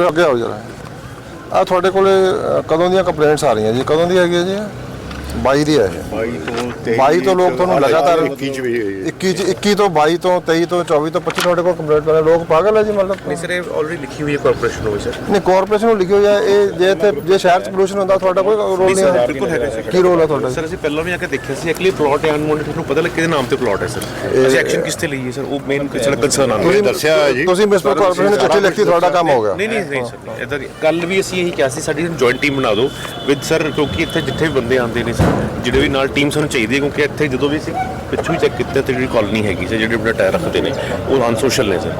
ਉਰੇ ਅੱਗੇ ਆਓ ਜਰਾ। ਆ ਤੁਹਾਡੇ ਕੋਲੇ ਅ, ਕਦੋਂ ਦੀਆਂ ਕੰਪਲੇਂਟਸ ਆ ਰਹੀਆਂ ਜੀ? ਕਦੋਂ ਦੀ ਹੈਗੀ ਹੈ ਜੀ 22 ਦੀ ਹੈ ਇਹ। 22 ਤੋਂ 23 22 ਤੋਂ ਲੋਕ ਤੁਹਾਨੂੰ ਲਗਾਤਾਰ 21 ਚ ਵੀ ਹੈ। 21 ਚ 21 ਤੋਂ 22 ਤੋਂ 23 ਤੋਂ 24 ਤੋਂ 25 ਤੁਹਾਡੇ ਕੋਲ ਕੰਪਲੇਂਟ ਕਰ ਲੋਕ ਪਾਗਲ ਹੈ ਜੀ ਮਤਲਬ। ਨਹੀਂ ਸਰ ਇਹ ਆਲਰੇਡੀ ਲਿਖੀ ਹੋਈ ਹੈ ਕਾਰਪੋਰੇਸ਼ਨ ਨੂੰ ਸਰ। ਨਹੀਂ ਕਾਰਪੋਰੇਸ਼ਨ ਨੂੰ ਲਿਖਿਓ ਜਾਂ ਇਹ ਜੇ ਇੱਥੇ ਜੇ ਸ਼ਹਿਰ ਚ ਪੋਲੂਸ਼ਨ ਹੁੰਦਾ ਤੁਹਾਡਾ ਕੋਈ ਰੋਲ ਨਹੀਂ ਹੈ। ਬਿਲਕੁਲ ਹੈਗਾ ਸਰ ਕੀ ਰੋਲ ਹੈ ਤੁਹਾਡਾ? ਸਰ ਅਸੀਂ ਪਹਿਲਾਂ ਵੀ ਆ ਕੇ ਦੇਖਿਆ ਸੀ ਐਕਚੁਅਲੀ ਪਲਾਟ ਹੈ ਅਨਮੋਨਿਟਡ ਤੁਹਾਨੂੰ ਪਤਾ ਲੱਗ ਕਿਹਦੇ ਨਾਮ ਤੇ ਪਲਾਟ ਹੈ ਸਰ। ਅਸੀਂ ਐਕਸ਼ਨ ਕਿਸ ਤੇ ਲਈ ਹੈ ਸਰ? ਉਹ ਮੇਨ ਸਾਡਾ ਕੰਸਰਨ ਆਉਂਦਾ। ਤੁਸੀਂ ਦੱਸਿਆ ਹੈ ਜੀ। ਤੁਸੀਂ ਮਿਸਪਰ ਕਾਰਪੋਰੇਸ਼ਨ ਨੂੰ ਚਿੱਠੀ ਲਿਖਤੀ ਤੁਹਾਡਾ ਕੰਮ ਹੋ ਗਿਆ। ਨਹੀਂ ਨਹੀਂ ਨਹੀਂ ਸਰ ਇਦਾਂ ਕੱਲ ਵੀ ਅਸੀਂ ਇਹੀ ਕਿਹਾ ਸੀ ਸਾਡੀ ਜੁਆਇੰਟ ਟੀਮ ਬਣਾ ਦਿਓ। ਵਿਦ ਸਰ ਕਿਉਂਕਿ ਇੱਥੇ ਜਿੱਥੇ ਵੀ ਬੰਦੇ ਆਉਂਦੇ ਨੇ ਜਿਹੜੇ ਵੀ ਨਾਲ ਟੀਮ ਸਾਨੂੰ ਚਾਹੀਦੀ ਹੈ ਕਿਉਂਕਿ ਇੱਥੇ ਜਦੋਂ ਵੀ ਅਸੀਂ ਪਿੱਛੋਂ ਹੀ ਚੈੱਕ ਕੀਤਾ ਤੇ ਜਿਹੜੀ ਕਾਲੋਨੀ ਹੈਗੀ ਸਰ ਜਿਹੜੇ ਆਪਣੇ ਟਾਇਰ ਰੱਖਦੇ ਨੇ ਉਹ ਅਨਸੋਸ਼ਲ ਨੇ ਸਰ।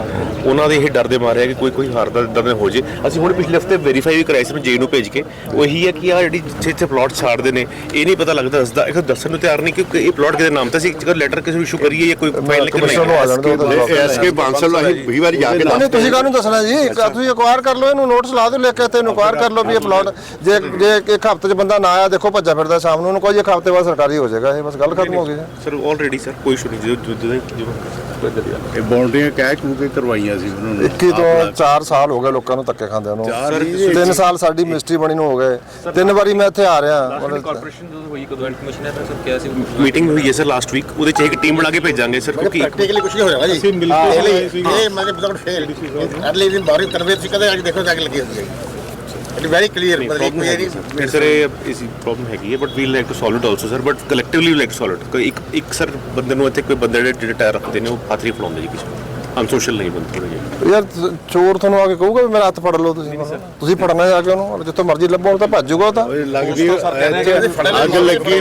ਉਹਨਾਂ ਦੇ ਇਹ ਡਰ ਦੇ ਮਾਰੇ ਆ ਕਿ ਕੋਈ ਕੋਈ ਹਾਰਦਾ ਇਦਾਂ ਦਾ ਹੋ ਜੇ। ਅਸੀਂ ਹੁਣ ਪਿਛਲੇ ਹਫ਼ਤੇ ਵੈਰੀਫਾਈ ਵੀ ਕਰਾਇਆ ਸੀ ਨੂੰ ਜੇ ਨੂੰ ਭੇਜ ਕੇ। ਉਹ ਇਹੀ ਹੈ ਕਿ ਆ ਜਿਹੜੀ ਜਿੱਥੇ ਜਿੱਥੇ ਪਲਾਟ ਛਾੜਦੇ ਨੇ ਇਹ ਨਹੀਂ ਪਤਾ ਲੱਗਦਾ ਦੱਸਦਾ। ਇਹ ਦੱਸਣ ਨੂੰ ਤਿਆਰ ਨਹੀਂ ਕਿ ਇਹ ਪਲਾਟ ਕਿਹਦੇ ਨਾਮ ਤੇ ਸੀ ਜੇਕਰ ਲੈਟਰ ਕਿਸੇ ਨੂੰ ਇਸ਼ੂ ਕਰੀਏ ਜਾਂ ਕੋਈ ਫਾਈਲ ਲਿਖ ਨੂੰ ਉਹਦਾ ਜਵਾਬ। ਐਸਕੇ ਬਾਂਸਲ ਅਸੀਂ 20 ਵਾਰੀ ਜਾ ਕੇ ਨਹੀਂ ਤੁਸੀਂ ਕਾਹਨੂੰ ਦੱਸਣਾ ਜੀ? ਇੱਕ ਤੁਸੀਂ ਅਕਵਾਇਰ ਕਰ ਲਓ ਇਹਨੂੰ ਨੋਟਿਸ ਲਾ ਦਿਓ ਲਿਖ ਕੇ ਤੇ ਇਨਕੁਆਇਰ ਕਰ ਲਓ ਵੀ ਇਹ ਪਲਾਟ ਜੇ ਜੇ ਇੱਕ ਹਫ਼ਤੇ 'ਚ ਬੰਦਾ ਨਾ ਆਇਆ ਦੇਖੋ ਭੱਜਾ ਫਿਰਦਾ ਸ਼ਾਮ ਨੂੰ ਉਹਨੂੰ ਕੋਈ ਇੱਕ ਹਫ਼ਤੇ ਬਾਅਦ ਸਰਕਾਰੀ ਹੋ ਜਾਏਗਾ ਇਹ ਬਸ ਗੱਲ ਖਤਮ ਹੋ ਗਈ ਸਰ ਆਲਰੇਡੀ ਸਰ ਕੋਈ ਇਸ਼ੂ ਨਹੀਂ ਜਦੋਂ ਜਦੋਂ ਜਦੋਂ ਇਹ ਬਾਉਂਡਰੀਆਂ ਕਹਿ ਕੂ ਕੇ ਕਰਵਾਈਆਂ ਸੀ ਉਹਨਾਂ ਨੇ। 21 ਤੋਂ 4 ਸਾਲ ਹੋ ਗਏ ਲੋਕਾਂ ਨੂੰ ਧੱਕੇ ਖਾਂਦਿਆਂ ਨੂੰ। ਚਾਰ ਹੀ 3 ਸਾਲ ਸਾਡੀ ਮਿਸਟਰੀ ਬਣੀ ਨੂੰ ਹੋ ਗਏ। ਤਿੰਨ ਵਾਰੀ ਮੈਂ ਇੱਥੇ ਆ ਰਿਹਾ। ਮਤਲਬ ਕਾਰਪੋਰੇਸ਼ਨ ਜਦੋਂ ਹੋਈ ਕਦੋਂ ਕਮਿਸ਼ਨ ਹੈ ਤਾਂ ਸਰ ਕਿਹਾ ਸੀ ਮੀਟਿੰਗ ਹੋਈ ਹੈ ਸਰ ਲਾਸਟ ਵੀਕ ਉਹਦੇ ਚ ਇੱਕ ਟੀਮ ਬਣਾ ਕੇ ਭੇਜਾਂਗੇ ਸਰ ਕਿਉਂਕਿ ਪ੍ਰੈਕਟੀਕਲੀ ਕੁਝ ਨਹੀਂ ਹੋਇਆ ਜੀ ਅਸੀਂ ਮਿਲ ਕੇ ਇਹ ਮੈਂ ਵਿਦਆਊਟ ਫੇਲ ਅਰਲੀ ਦਿਨ ਬਾਰੀ ਕਨਵੇ ਸੀ ਕਦੇ ਅੱਜ ਦੇਖੋ ਜਾ ਕੇ ਲੱਗੀ ਹੁੰਦੀ ਹੈ ਇਟ ਵੈਰੀ ਕਲੀਅਰ ਮਤਲਬ ਇੱਕ ਇਹ ਨਹੀਂ ਸਰ ਇਹ ਇਸੀ ਪ੍ਰੋਬਲਮ ਹੈਗੀ ਹੈ? But we like to solve it also sir but collectively like solve it ਇੱਕ ਇੱਕ ਸਰ ਬੰਦੇ ਨੂੰ ਇੱਥੇ ਕੋਈ ਬੰਦੇ ਜਿਹੜੇ ਟਾਇਰ ਰੱਖਦੇ ਨੇ ਉਹ ਹੱਥ ਫਲਾਉਂਦੇ ਜੀ ਕਿਸੇ ਅਨਸੋਸ਼ਲ ਨਹੀਂ ਬੰਦੇ ਥੋੜੇ ਜਿਹੇ ਯਾਰ ਤ- ਚੋਰ ਤੁਹਾਨੂੰ ਆ ਕੇ ਕਹੂਗਾ ਵੀ ਮੇਰਾ ਹੱਥ ਫੜ ਲਓ ਤੁਸੀਂ। ਤੁਸੀਂ ਫੜਨਾ ਜਾ ਕੇ ਉਹਨੂੰ ਜਿੱਥੋਂ ਮਰਜ਼ੀ ਲੱਭੋ ਉਹ ਤਾਂ ਭੱਜੂਗਾ ਉਹ ਤਾਂ। ਲੱਗਦੀ ਅੱਗ ਲੱਗੀ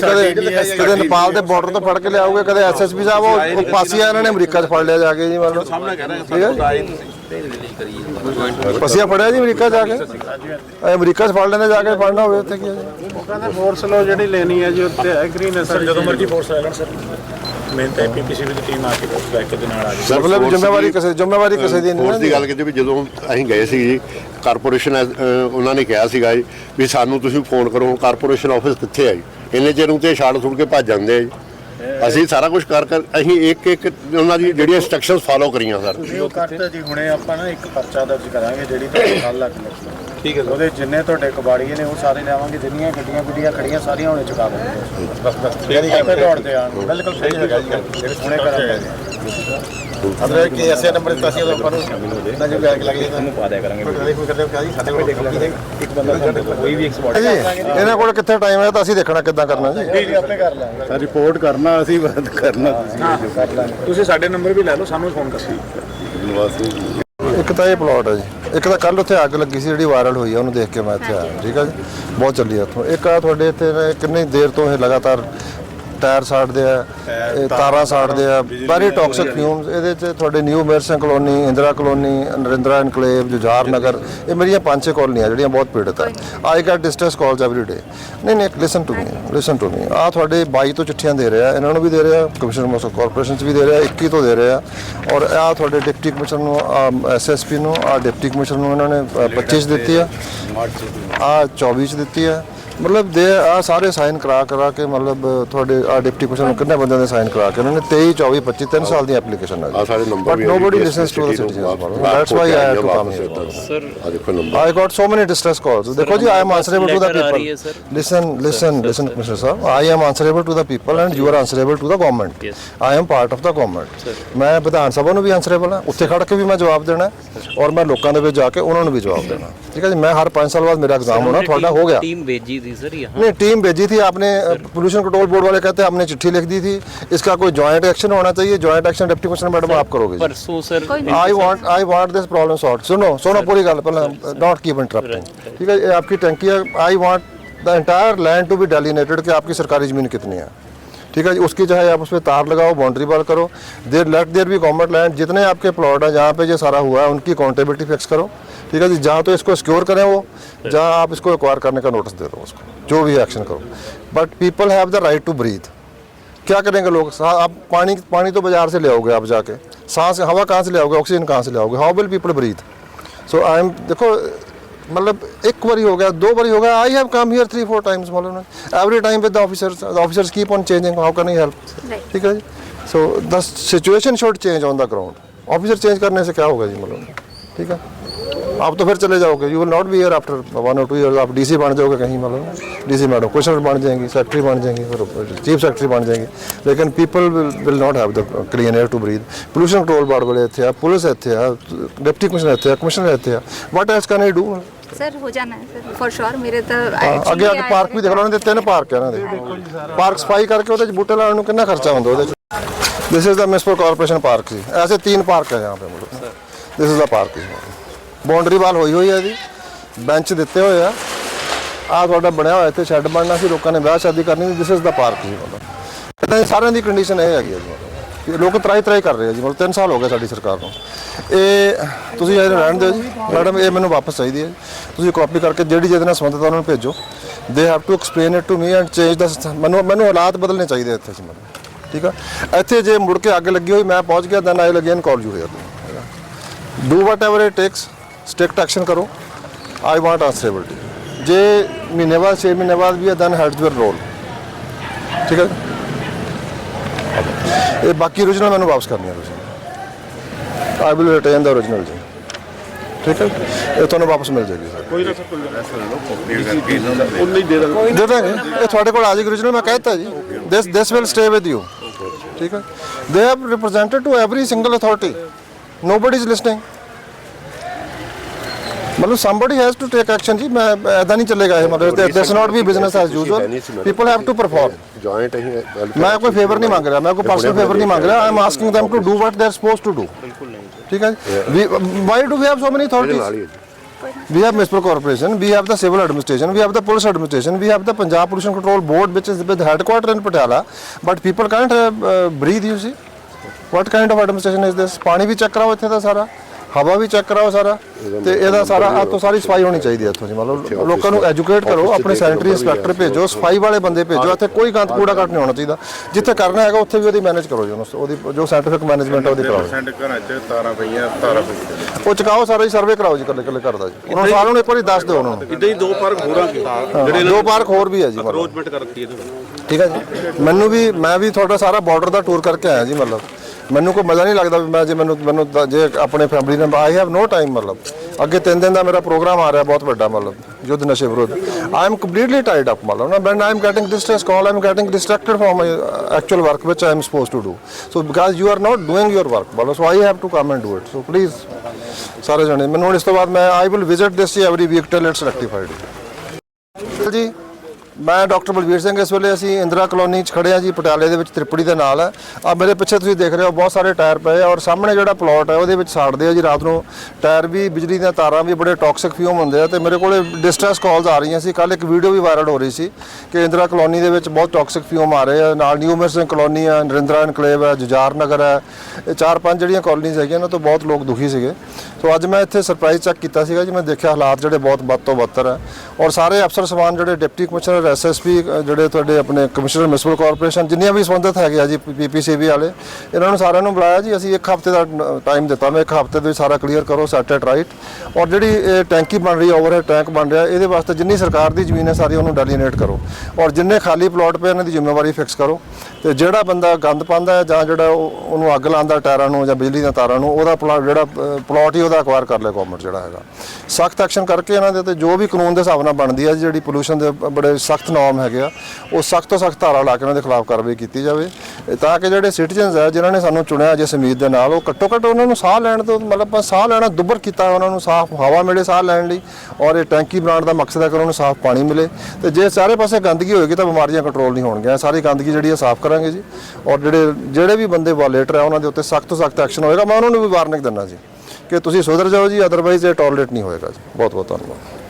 ਕਦੇ ਕਦੇ ਨੇਪਾਲ ਦੇ ਬਾਰਡਰ ਤੋਂ ਫੜ ਕੇ ਲਿਆਓਗੇ ਕਦੇ ਐਸਐਸਪੀ ਸਾਹਿਬ ਉਹ ਉਹ ਪਾਸੀਆ ਇਹਨਾਂ ਨੇ ਅਮਰੀਕਾ 'ਚ ਫੜ ਲਿਆ ਜਾ ਕੇ ਜੀ ਸਾਹਮਣੇ ਕਹਿ ਪਸੀਆ ਫੜਿਆ ਜੀ ਅਮਰੀਕਾ ਜਾ ਕੇ। ਇਹ ਅਮਰੀਕਾ 'ਚ ਫੜ ਲੈਣੇ ਜਾ ਕੇ ਫੜਨਾ ਹੋਵੇ ਉੱਥੇ ਕੀ ਹੈ ਜੀ? ਕਹਿੰਦੇ ਫੋਰਸ ਲੋ ਜਿਹੜੀ ਲੈਣੀ ਹੈ ਜੀ ਉੱਤੇ ਐਗਰੀ ਨੇ ਸਰ ਜਦੋਂ ਮਰਜ਼ੀ ਫੋਰਸ ਆ ਜਾਣ ਸਰ। ਮੈਂ ਤਾਂ ਪੀਪੀਸੀ ਦੀ ਟੀਮ ਆ ਕੇ ਬੈਕ ਦੇ ਨਾਲ ਆ ਗਈ। ਮਤਲਬ ਜ਼ਿੰਮੇਵਾਰੀ ਕਿਸੇ ਜ਼ਿੰਮੇਵਾਰੀ ਕਿਸੇ ਦੀ ਨਹੀਂ ਫੋਰਸ ਦੀ ਹੈ ਗੱਲ ਕੀਤੀ ਵੀ ਜਦੋਂ ਅਸੀਂ ਗਏ ਸੀ ਜੀ ਕਾਰਪੋਰੇਸ਼ਨ ਉਹਨਾਂ ਨੇ ਕਿਹਾ ਸੀਗਾ ਜੀ ਵੀ ਸਾਨੂੰ ਤੁਸੀਂ ਫੋਨ ਕਰੋ ਕਾਰਪੋਰੇਸ਼ਨ ਆਫਿਸ ਕਿੱਥੇ ਆ ਜੀ? ਇੰਨੇ ਚਿਰ ਨੂੰ ਤੇ ਛਾੜ ਸੁੱਟ ਕੇ ਭੱਜ ਜਾਂਦੇ ਆ ਜੀ। ਅਸੀਂ ਸਾਰਾ ਕੁਝ ਕਰ ਕਰ ਅਸੀਂ ਇੱਕ ਇੱਕ ਉਹਨਾਂ ਦੀ ਜਿਹੜੀਆਂ ਇਨਸਟਰਕਸ਼ਨਸ ਫਾਲੋ ਕਰੀਆਂ ਸਰ ਉਹ ਕਰਤਾ ਜੀ ਹੁਣੇ ਆਪਾਂ ਨਾ ਇੱਕ ਪਰਚਾ ਦਰਜ ਕਰਾਂਗੇ ਜਿਹੜੀ ਤੁਹਾਡੇ ਕੱਲ ਲੱਗ। ਠੀਕ ਹੈ ਉਹਦੇ ਜਿੰਨੇ ਤੁਹਾਡੇ ਕਬਾੜੀਏ ਨੇ ਉਹ ਸਾਰੇ ਲਿਆਵਾਂਗੇ। ਜਿੰਨੀਆਂ ਗੱਡੀਆਂ ਗੁੱਡੀਆਂ ਖੜੀਆਂ ਸਾਰੀਆਂ ਹੁਣੇ ਚੁਕਾ ਦੇਵਾਂਗੇ ਬਸ ਬਸ ਜਿਹੜੀ ਆਪੇ ਦੌੜਦੇ ਆਣ ਬਿਲਕੁਲ ਸਹੀ ਹੈਗਾ ਜੀ। ਹੁਣੇ ਕਰਾਂਗੇ। ਅਦਰ ਕਿ ਐਸੇ ਨੰਬਰ ਦਿੱਤਾ ਸੀ ਉਹ ਆਪਾਂ ਨੂੰ। ਨਾ ਜੋ ਬੈਗ ਲੱਗ ਜਾਂਦਾ ਪਾ ਦਿਆ ਕਰਾਂਗੇ। ਕੋਈ ਕੋਈ ਕਰਦੇ ਹੋ ਜੀ ਸਾਡੇ ਕੋਲ ਦੇਖ ਲਾਂਗੇ ਇੱਕ ਬੰਦਾ ਕੋਈ ਵੀ ਐਕਸਪੋਰਟ ਜੀ। ਇਹਨਾਂ ਕੋਲ ਕਿੱਥੇ ਟਾਈਮ ਹੈ ਤਾਂ ਅਸੀਂ ਦੇਖਣਾ ਕਿੱਦਾਂ ਕਰਨਾ ਜੀ। ਜੀ ਆਪੇ ਕਰ ਲਾਂਗੇ। ਸਰ ਰਿਪੋਰਟ ਕਰਨਾ ਅਸੀਂ ਬਾਤ ਕਰਨਾ ਤੁਸੀਂ। ਕਰ ਲਾਂਗੇ। ਤੁਸੀਂ ਸਾਡੇ ਨੰਬਰ ਵੀ ਲੈ ਲਓ ਸਾਨੂੰ ਫੋਨ ਕਰੋ ਇੱਕ ਤਾਂ ਇਹ ਪਲਾਟ ਹੈ ਜੀ। ਇੱਕ ਤਾਂ ਕੱਲ ਉੱਥੇ ਅੱਗ ਲੱਗੀ ਸੀ ਜਿਹੜੀ ਵਾਇਰਲ ਹੋਈ ਹੈ ਉਹਨੂੰ ਦੇਖ ਕੇ ਮੈਂ ਇੱਥੇ ਆਇਆ। ਠੀਕ ਹੈ ਜੀ? ਬਹੁਤ ਚੱਲੀ ਹੈ ਉੱਥੋਂ। ਇੱਕ ਆ ਤੁਹਾਡੇ ਇੱਥੇ ਨਾ ਕਿੰਨੀ ਦੇਰ ਤੋਂ ਇਹ ਲਗਾਤਾਰ ਟਾਇਰ ਸਾੜਦੇ ਆ ਇਹ ਤਾਰਾਂ ਸਾੜਦੇ ਆ ਵੈਰੀ ਟੌਕਸਿਕ ਫਿਊਮਸ ਇਹਦੇ ਚ ਤੁਹਾਡੇ new ਮੈਰਸਨ colony Indira colony Narindra enclave Jujhar Nagar ਇਹ ਮੇਰੀਆਂ ਪੰਜ ਛੇ ਕਲੋਨੀਆਂ ਜਿਹੜੀਆਂ ਬਹੁਤ ਪੀੜਤ ਆ। I get distress calls every day ਨਹੀਂ ਨਹੀਂ listen to me listen to me ਆ ਤੁਹਾਡੇ 22 ਤੋਂ ਚਿੱਠੀਆਂ ਦੇ ਰਿਹਾ ਇਹਨਾਂ ਨੂੰ ਵੀ ਦੇ ਰਿਹਾ ਕਮਿਸ਼ਨਰ ਮੋਸੋ ਕਾਰਪੋਰੇਸ਼ਨ ਚ ਵੀ ਦੇ ਰਿਹਾ 21 ਤੋਂ ਦੇ ਰਿਹਾ। ਔਰ ਆ ਤੁਹਾਡੇ ਡਿਪਟੀ ਕਮਿਸ਼ਨਰ ਨੂੰ ਐਸਐਸਪੀ ਨੂੰ ਆ ਡਿਪਟੀ ਕਮਿਸ਼ਨਰ ਨੂੰ ਇਹਨਾਂ ਨੇ ਅ, 25 ਚ ਦਿੱਤੀ ਆ। ਆ 24 ਚ ਦਿੱਤੀ ਆ। ਮਤਲਬ ਦੇ ਆ ਸਾਰੇ ਸਾਈਨ ਕਰਾ ਕਰਾ ਕੇ ਮਤਲਬ ਤੁਹਾਡੇ ਆ ਡਿਪਟੀ ਕਮਿਸ਼ਨਰ ਨੂੰ ਕਿੰਨੇ ਬੰਦਿਆਂ ਦੇ ਸਾਈਨ ਕਰਾ ਕੇ ਉਹਨਾਂ ਨੇ 23 24 25 3 ਸਾਲ ਦੀ ਐਪਲੀਕੇਸ਼ਨ ਆ ਗਈ but nobody listens to the citizens that's why I have to come sir ਆ ਦੇਖੋ number I got so many distress calls ਦੇਖੋ ਜੀ I am answerable to the people listen listen listen commissioner Sahib I am answerable to the people and you are answerable to the government I am part of the government ਮੈਂ ਵਿਧਾਨ ਸਭਾ ਨੂੰ ਵੀ answerable ਹਾਂ ਉੱਥੇ ਖੜ ਕੇ ਵੀ ਮੈਂ ਜਵਾਬ ਦੇਣਾ ਔਰ ਮੈਂ ਲੋਕਾਂ ਦੇ ਵਿੱਚ ਜਾ ਕੇ ਉਹਨਾਂ ਨੂੰ ਵੀ ਜਵਾਬ ਦੇਣਾ ਠੀਕ ਹੈ ਜੀ ਮੈਂ ਹਰ 5 ਸਾਲ ਬਾਅਦ ਮੇਰਾ ਐਗਜ਼ਾਮ ਹੋਣਾ ਤੁਹਾਡਾ ਹੋ ਗਿਆ ਟੀਮ ਵੇਜੀ ਦੀ थी सर यहाँ नहीं टीम भेजी थी आपने पोल्यूशन कंट्रोल बोर्ड वाले कहते हैं हमने चिट्ठी लिख दी थी इसका कोई जॉइंट एक्शन होना चाहिए joint action deputy commissioner madam आप करोगे परसों sir I want I want this problem sort सुनो सुनो पूरी गल पहले नॉट कीप इंटरप्टिंग ठीक है आपकी टंकी है I want the entire land to be delineated कि आपकी सरकारी ज़मीन कितनी है। ठीक है जी उसकी चाहे आप उस पर तार लगाओ बाउंड्री वाल करो। देर लेट देर भी गवर्नमेंट लैंड जितने आपके प्लॉट हैं जहाँ पे ये सारा हुआ है उनकी अकाउंटेबिलिटी फिक्स करो। ठीक है जी जहाँ तो इसको सिक्योर करें वो जहाँ आप इसको एक्वायर करने का नोटिस दे दो उसको जो भी एक्शन करो। But people have the right to breathe क्या करेंगे लोग? आप पानी पानी तो बाज़ार से ले आओगे आप जाके। सांस हवा कहाँ से ले आओगे? ऑक्सीजन कहाँ से ले आओगे? How will people breathe so I am देखो मतलब एक बारी हो गया दो बारी हो गया। I have come here three four times मतलब every time with the officers the officers keep on changing how can I help ठीक है जी? So the situation should change on the ground officer change करने से क्या होगा जी मतलब ठीक है? आप तो फिर चले जाओगे you will not be here after one और टू ईयर आप डीसी बन जाओगे कहीं मतलब डीसी मैडम क्वेश्चन बन जाएंगी सेक्रेटरी बन जाएंगी और चीफ सेक्रेटरी बन जाएंगी लेकिन people will not have the clean air to breathe pollution control board वाले ਇੱਥੇ ਆ ਪੁਲਿਸ ਇੱਥੇ ਆ ਡਿਪਟੀ ਕਮਿਸ਼ਨਰ ਇੱਥੇ ਆ ਕਮਿਸ਼ਨਰ ਇੱਥੇ ਆ। What else can I do sir ਹੋ ਜਾਣਾ ਹੈ ਸਰ ਫॉर श्योर ਮੇਰੇ ਤਾਂ ਅੱਗੇ ਅੱਗੇ ਪਾਰਕ ਵੀ ਦੇਖ ਲਓ ਉਹਨਾਂ ਦੇ ਤਿੰਨ ਪਾਰਕ ਆ ਉਹਨਾਂ ਦੇ। ਪਾਰਕ ਸਫ਼ਾਈ ਕਰਕੇ ਉਹਦੇ ਚ ਬੂਟੇ ਲਾਉਣ ਨੂੰ ਕਿੰਨਾ ਖਰਚਾ ਹੁੰਦਾ ਉਹਦੇ ਚ? This is the municipal corporation park ਜੀ। ਐਸੇ ਤਿੰਨ ਪਾਰਕ ਆ ਯਹਾਂ ਪੇ ਮਤਲਬ ਦਿਸ ਇਜ਼ ਦਾ ਪਾਰਕ ਜੀ। ਬਾਉਂਡਰੀ ਵਾਲ ਹੋਈ ਹੋਈ ਹੈ ਜੀ ਬੈਂਚ ਦਿੱਤੇ ਹੋਏ ਆ। ਆ ਤੁਹਾਡਾ ਬਣਿਆ ਹੋਇਆ ਇੱਥੇ ਸ਼ੈੱਡ ਬਣਨਾ ਸੀ, ਲੋਕਾਂ ਨੇ ਵਿਆਹ ਸ਼ਾਦੀ ਕਰਨੀ ਸੀ ਦਿਸ ਇਜ਼ ਦਾ ਪਾਰਕ ਜੀ ਮਤਲਬ ਇਦਾਂ ਸਾਰਿਆਂ ਦੀ ਕੰਡੀਸ਼ਨ ਇਹ ਹੈਗੀ ਹੈ ਜੀ ਲੋਕ ਤਰਾਈ ਤਰਾਈ ਕਰ ਰਹੇ ਆ ਜੀ ਮਤਲਬ 3 ਸਾਲ ਹੋ ਗਏ ਸਾਡੀ ਸਰਕਾਰ ਨੂੰ। ਇਹ ਤੁਸੀਂ ਇਹ ਰਹਿਣ ਦਿਓ ਜੀ। ਮੈਡਮ, ਇਹ ਮੈਨੂੰ ਵਾਪਸ ਚਾਹੀਦੀ ਹੈ ਤੁਸੀਂ ਕਾਪੀ ਕਰਕੇ ਜਿਹੜੀ ਜਿਹਦੇ ਨਾਲ ਸੰਬੰਧਿਤ ਉਹਨਾਂ ਨੂੰ ਭੇਜੋ। They have to explain it to me and change ਦਾ ਮੈਨੂੰ ਮੈਨੂੰ ਹਾਲਾਤ ਬਦਲਣੇ ਚਾਹੀਦੇ ਇੱਥੇ ਜੀ ਮੈਨੂੰ ਠੀਕ ਆ? ਇੱਥੇ ਜੇ ਮੁੜ ਕੇ ਅੱਗ ਲੱਗੀ ਹੋਈ, ਮੈਂ ਪਹੁੰਚ ਗਿਆ then I again call you here do whatever it takes strict action ਕਰੋ ਆਈ ਵਾਂਟ ਆਨਸਰੇਬਿਲਟੀ ਜੇ ਮਹੀਨੇ ਬਾਅਦ 6 ਮਹੀਨੇ ਬਾਅਦ ਵੀ ਹੈ ਦੈਨ ਹੈਡਸ ਯੂਰ ਰੋਲ ਠੀਕ ਹੈ ਇਹ ਬਾਕੀ origignal ਮੈਨੂੰ ਵਾਪਸ ਕਰਨੀ ਹੈ ਤੁਸੀਂ I will retain the origignal ਜੀ ਠੀਕ ਹੈ ਇਹ ਤੁਹਾਨੂੰ ਵਾਪਸ ਮਿਲ ਜਾਏਗੀ ਸਰ ਕੋਈ ਨਾ ਸਰ ਕੋਈ ਦੇ ਦਾਂਗੇ ਇਹ ਤੁਹਾਡੇ ਕੋਲ ਆ ਜਾਏਗੀ origignal ਮੈਂ ਕਹਿਤਾ ਜੀ this this will stay with you ਠੀਕ ਹੈ they have represented to every single authority nobody is listening ਮਤਲਬ somebody has to take action ਜੀ ਮੈਂ ਐਦਾਂ ਨਹੀਂ ਚੱਲੇਗਾ ਇਹ ਮਤਲਬ this not be business as usual people have to perform joint ਅਸੀਂ ਗੱਲ ਕਰ- ਮੈਂ ਕੋਈ ਫੇਵਰ ਨਹੀਂ ਮੰਗ ਰਿਹਾ ਮੈਂ ਕੋਈ ਪਰਸਨਲ ਫੇਵਰ ਨਹੀਂ ਮੰਗ ਰਿਹਾ I am asking them to do what they are supposed to do ਠੀਕ ਹੈ ਜੀ why do we have so many ਇਹਦੇ ਨਾਲ ਅਥਾਰਟੀਜ਼ ਹੀ ਹੈ ਜੀ। We have municipal corporation, we have the civil administration, we have the police administration, we have the Punjab Pollution Control Board, which is with headquarter in Patiala. But people can't uh, uh, breathe, you see. What kind of administration is this? ਪਾਣੀ ਵੀ check ਕਰਾਓ ਇੱਥੇ ਦਾ ਸਾਰਾ ਹਵਾ ਵੀ check ਕਰਾਓ ਸਾਰਾ ਤੇ ਇਹਦਾ ਸਾਰਾ ਆ ਤੋਂ ਸਾਰੀ ਸਫ਼ਾਈ ਹੋਣੀ ਚਾਹੀਦੀ ਹੈ ਇੱਥੋਂ ਜੀ ਮਤਲਬ ਲੋਕਾਂ ਨੂੰ ਐਜੂਕੇਟ ਕਰੋ ਆਪਣੇ ਸੈਨਿਟਰੀ ਇੰਸਪੈਕਟਰ ਭੇਜੋ ਸਫ਼ਾਈ ਵਾਲੇ ਬੰਦੇ ਭੇਜੋ ਇੱਥੇ ਕੋਈ ਗੰਦ ਕੂੜਾ ਕੱਟ ਨਹੀਂ ਹੋਣਾ ਚਾਹੀਦਾ। ਜਿੱਥੇ ਕਰਨਾ ਹੈਗਾ ਉੱਥੇ ਵੀ ਉਹਦੀ ਮੈਨੇਜ ਕਰੋ ਜੀ ਉਹਦੀ ਜੋ ਸਾਇੰਟੀਫਿਕ ਮੈਨੇਜਮੈਂਟ ਉਹਦੀ ਕਰਾਓ। ਸੈਂਡ ਘਰਾਂ 'ਚ ਤਾਰਾਂ ਪਈਆਂ ਤਾਰਾਂ ਪਈਆਂ। ਉਹ ਚਕਾਓ ਸਾਰਾ ਹੀ ਸਰਵੇ ਕਰਾਓ ਜੀ ਇਕੱਲੇ ਇਕੱਲੇ ਕਰਦਾ ਜੀ। ਉਹਨਾਂ ਨੂੰ ਸਾਰਿਆਂ ਨੂੰ ਇੱਕ ਵਾਰੀ ਦੱਸ ਦਿਓ ਉਹਨਾਂ ਨੂੰ। ਇਦਾਂ ਹੀ ਦੋ ਪਾਰਕ ਹੋਰਾਂਗੇ ਜਿਹੜੇ ਦੋ ਪਾਰਕ ਹੋਰ ਵੀ ਹੈ ਜੀ ਮਤਲਬ। ਅਰੋਚਮੈਂਟ ਕਰ ਰੱਖੀ ਇਹਦੇ ਠੀਕ ਹੈ ਜੀ। ਮੈਨੂੰ ਵੀ ਮੈਂ ਵੀ ਤੁਹਾਡਾ ਸਾਰਾ ਬਾਰਡਰ ਦਾ ਟੂਰ ਕਰਕੇ ਆਇਆ ਜੀ ਮਤਲਬ। ਮੈਨੂੰ ਕੋਈ ਮਜ਼ਾ ਨਹੀਂ ਲੱਗਦਾ ਵੀ ਮੈਂ ਜੇ ਮੈਨੂੰ ਮੈਨੂੰ ਤਾਂ ਜੇ ਆਪਣੇ ਫੈਮਿਲੀ ਨਾਲ ਆਈ ਹੈਵ ਨੋ ਟਾਈਮ ਮਤਲਬ। ਅੱਗੇ ਤਿੰਨ ਦਿਨ ਦਾ ਮੇਰਾ ਪ੍ਰੋਗਰਾਮ ਆ ਰਿਹਾ ਬਹੁਤ ਵੱਡਾ ਮਤਲਬ, ਯੁੱਧ ਨਸ਼ੇ ਵਿਰੁੱਧ। I am completely tied up ਮਤਲਬ। ਨਾ band I am getting distress call I am getting distracted from my actual work which I am suppose to do so because you are not doing your work ਮਤਲਬ so I have to come and do it so please ਸਾਰੇ ਜਣੇ ਮੈਨੂੰ ਹੁਣ ਇਸ ਤੋਂ ਬਾਅਦ ਮੈਂ I will visit this every week till it's rectified ਜੀ ਮੈਂ ਡਾਕਟਰ ਬਲਵੀਰ ਸਿੰਘ ਇਸ ਵੇਲੇ ਅਸੀਂ ਇੰਦਰਾ ਕਲੋਨੀ 'ਚ ਖੜੇ ਆ ਜੀ, ਪਟਿਆਲੇ ਦੇ ਵਿੱਚ ਤ੍ਰਿਪੜੀ ਦੇ ਨਾਲ। ਹੈ ਆ ਮੇਰੇ ਪਿੱਛੇ ਤੁਸੀਂ ਦੇਖ ਰਹੇ ਹੋ, ਬਹੁਤ ਸਾਰੇ ਟਾਇਰ ਪਏ ਆ ਔਰ ਸਾਹਮਣੇ ਜਿਹੜਾ ਪਲਾਟ ਹੈ, ਉਹਦੇ ਵਿੱਚ ਸਾੜਦੇ ਆ ਜੀ ਰਾਤ ਨੂੰ। ਟਾਇਰ ਵੀ, ਬਿਜਲੀ ਦੀਆਂ ਤਾਰਾਂ ਵੀ ਬੜੇ ਟੌਕਸਿਕ ਫਿਊਮ ਹੁੰਦੇ ਆ ਤੇ ਮੇਰੇ ਕੋਲੇ ਡਿਸਟ੍ਰੈਸ ਕਾਲਸ ਆ ਰਹੀਆਂ ਸੀ। ਕੱਲ ਇੱਕ ਵੀਡੀਓ ਵੀ ਵਾਇਰਲ ਹੋ ਰਹੀ ਸੀ ਕਿ ਇੰਦਰਾ ਕਲੋਨੀ ਦੇ ਵਿੱਚ ਬਹੁਤ ਟੌਕਸਿਕ ਫਿਊਮ ਆ ਰਹੇ ਆ। ਨਾਲ ਨਿਊ ਮਿਰ ਸਿੰਘ ਕਲੋਨੀ ਆ, ਨਰਿੰਦਰਾ ਐਨਕਲੇਵ ਹੈ ਜੁਜਾਰ ਨਗਰ ਹੈ ਇਹ ਚਾਰ ਪੰਜ ਜਿਹੜੀਆਂ ਕਾਲੋਨੀਜ਼ ਹੈਗੀਆਂ ਉਹਨਾਂ ਤੋਂ ਬਹੁਤ ਲੋਕ ਦੁਖੀ ਸੀਗੇ। ਸੋ ਅੱਜ ਮੈਂ ਇੱਥੇ ਸਰਪ੍ਰਾਈਜ਼ ਚੈੱਕ ਕੀਤਾ ਸੀਗਾ ਜੀ, ਮੈਂ ਦੇਖਿਆ ਹਾਲਾਤ ਜਿਹੜੇ ਬਹੁਤ ਬਦ ਤੋਂ ਬੱਤਰ ਹੈ ਔਰ ਸਾਰੇ ਅਫਸਰ ਸਮਾਨ ਜਿਹੜੇ ਡਿਪਟੀ ਕਮਿਸ਼ਨਰ ਐਸਐਸਪੀ ਜਿਹੜੇ ਤੁਹਾਡੇ ਆਪਣੇ ਕਮਿਸ਼ਨਰ ਮਿਊਨਿਸਪਲ ਕਾਰਪੋਰੇਸ਼ਨ, ਜਿੰਨੀਆਂ ਵੀ ਸੰਬੰਧਿਤ ਹੈਗੇ ਆ ਜੀ ਪੀਪੀਸੀਬੀ ਵਾਲੇ, ਇਹਨਾਂ ਨੂੰ ਸਾਰਿਆਂ ਨੂੰ ਬੁਲਾਇਆ ਜੀ, ਅਸੀਂ ਇੱਕ ਹਫ਼ਤੇ ਦਾ ਟਾਈਮ ਦਿੱਤਾ। ਮੈਂ ਇੱਕ ਹਫ਼ਤੇ ਦੇ ਵਿੱਚ ਸਾਰਾ ਕਲੀਅਰ ਕਰੋ ਸੈਟ ਐਟ ਰਾਈਟ ਔਰ ਜਿਹੜੀ ਇਹ ਟੈਂਕੀ ਬਣ ਰਹੀ ਹੈ ਓਵਰਹੈਡ ਟੈਂਕ ਬਣ ਰਿਹਾ, ਇਹਦੇ ਵਾਸਤੇ ਜਿੰਨੀ ਸਰਕਾਰ ਦੀ ਜ਼ਮੀਨ ਹੈ, ਸਾਰੀ ਉਹਨੂੰ ਡੈਲੀਨੇਟ ਕਰੋ। ਔਰ ਜਿੰਨੇ ਖਾਲੀ ਪਲਾਟ ਪਏ, ਇਹਨਾਂ ਦੀ ਜ਼ਿੰਮੇਵਾਰੀ ਫਿਕਸ ਕਰੋ। ਤੇ ਜਿਹੜਾ ਬੰਦਾ ਗੰਦ ਪਾਉਂਦਾ ਹੈ ਜਾਂ ਜਿਹੜਾ ਉਹਨੂੰ ਅੱਗ ਲਾਉਂਦਾ ਟਾਇਰਾਂ ਨੂੰ ਜਾਂ ਬਿਜਲੀ ਦੀਆਂ ਤਾਰਾਂ ਨੂੰ, ਉਹਦਾ ਪਲਾਟ ਜਿਹੜਾ ਪਲਾਟ ਹੀ ਉਹਦਾ ਅਕਵਾਇਰ ਕਰ ਲੈ ਗਵਰਨਮੈਂਟ ਜਿਹੜਾ ਹੈਗਾ। ਸਖਤ ਐਕਸ਼ਨ ਕਰਕੇ ਇਹਨਾਂ ਦੇ ਤੇ ਜੋ ਵੀ ਕਾਨੂੰਨ ਦੇ ਹਿਸਾਬ ਨਾਲ ਬਣਦੀ ਹੈ, ਜਿਹੜੀ ਪੋਲੂਸ਼ਨ ਦੇ ਬੜੇ ਸਖਤ ਨਾਰਮ ਹੈਗੇ ਆ, ਉਹ ਸਖਤ ਤੋਂ ਸਖਤ ਧਾਰਾ ਲਾ ਕੇ ਉਹਨਾਂ ਦੇ ਖਿਲਾਫ ਕਾਰਵਾਈ ਕੀਤੀ ਜਾਵੇ। ਤਾਂ ਕਿ ਜਿਹੜੇ ਸਿਟੀਜ਼ਨਸ ਹੈ, ਜਿਨ੍ਹਾਂ ਨੇ ਸਾਨੂੰ ਚੁਣਿਆ ਜੇ ਉਮੀਦ ਦੇ ਨਾਲ, ਉਹ ਘੱਟੋ ਘੱਟ ਉਹਨਾਂ ਨੂੰ ਸਾਹ ਲੈਣ ਤੋਂ, ਮਤਲਬ ਸਾਹ ਲੈਣਾ ਦੁੱਬਰ ਕੀਤਾ ਉਹਨਾਂ ਨੂੰ, ਸਾਫ਼ ਹਵਾ ਮਿਲੇ ਸਾਹ ਲੈਣ ਲਈ, ਔਰ ਇਹ ਟੈਂਕੀ ਬਣਾਉਣ ਦਾ ਮਕਸਦ ਹੈ ਕਿ ਉਹਨਾਂ ਨੂੰ ਸਾਫ਼ ਪਾਣੀ ਮਿਲੇ। ਤੇ ਜੇ ਸਾਰੇ ਪਾਸੇ ਗੰਦਗੀ ਹੋਏਗੀ ਤਾਂ ਬਿਮਾਰੀਆਂ ਕੰਟਰੋਲ ਨਹੀਂ ਹੋਣਗੀਆਂ। ਸਾਰੀ ਗੰਦਗੀ ਜਿਹੜੀ ਹੈ ਸਾਫ਼ ਕਰਾਂਗੇ ਜੀ। ਔਰ ਜਿਹੜੇ ਜਿਹੜੇ ਵੀ ਬੰਦੇ ਵਾਲੇਟਰ ਹੈ ਉਹਨਾਂ ਦੇ ਉੱਤੇ ਸਖਤ ਤੋਂ ਸਖਤ ਐਕਸ਼ਨ ਹੋਏਗਾ। ਮੈਂ ਉਹਨਾਂ ਨੂੰ ਵੀ ਵਾਰਨਿੰਗ ਦਿੰਦਾ ਜੀ ਕਿ ਤੁਸੀਂ ਸੁਧਰ ਜਾਓ ਜੀ ਅਦਰਵਾਈਜ਼ ਇਹ ਟੋਲਰੇਟ ਨਹੀਂ ਹੋਏਗਾ ਜੀ। ਬਹੁਤ ਬਹੁਤ ਧੰਨਵਾਦ।